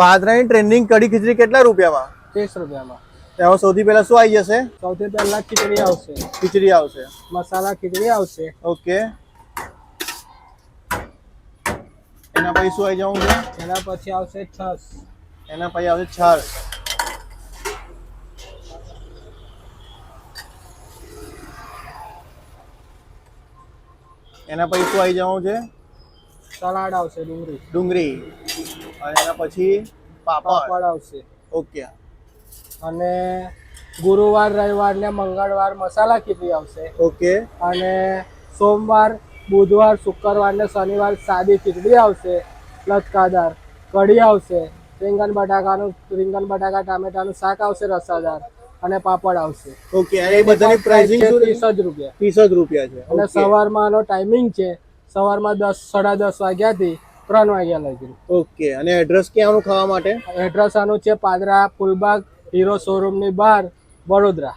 પાદરાની trending kadhi khichdi કેટલા રૂપિયામાં? ત્રીસ રૂપિયામાં. તેમાં સૌથી પહેલા શું આવી જશે? સૌથી પહેલા ખીચડી આવશે. ખીચડી આવશે. મસાલા ખીચડી આવશે. ઓકે. એના પછી શું આવી જવું છે? એના પછી આવશે છસ. એના પછી આવશે છાશ એના પછી શું આવી જવું છે? સલાડ આવશે ડુંગળી. ડુંગળી. અને એના પછી પાપડ. આવશે. ઓકે. અને ગુરુવાર રવિવાર ને મંગળવાર મસાલા ખીચડી આવશે. ઓકે. અને સોમવાર બુધવાર શુક્રવાર ને શનિવાર સાદી ખીચડી આવશે. લચકાદાર કઢી આવશે. રીંગણ બટાકાનું રીંગણ બટાકા ટામેટાનું શાક આવશે રસાદાર. અને પાપડ આવશે. ઓકે એ બધાની પ્રાઇસિંગ ત્રીસ જ રૂપિયા. ત્રીસ જ રૂપિયા છે. અને. સવારમાં આનો ટાઈમિંગ છે. સવારમાં દસ સાડા દસ વાગ્યાથી ત્રણ વાગ્યા લગી ઓકે અને એડ્રેસ ક્યાંનું ખાવા માટે? એડ્રેસ આનું છે પાદરા ફૂલબાગ હીરો શોરૂમની બહાર વડોદરા.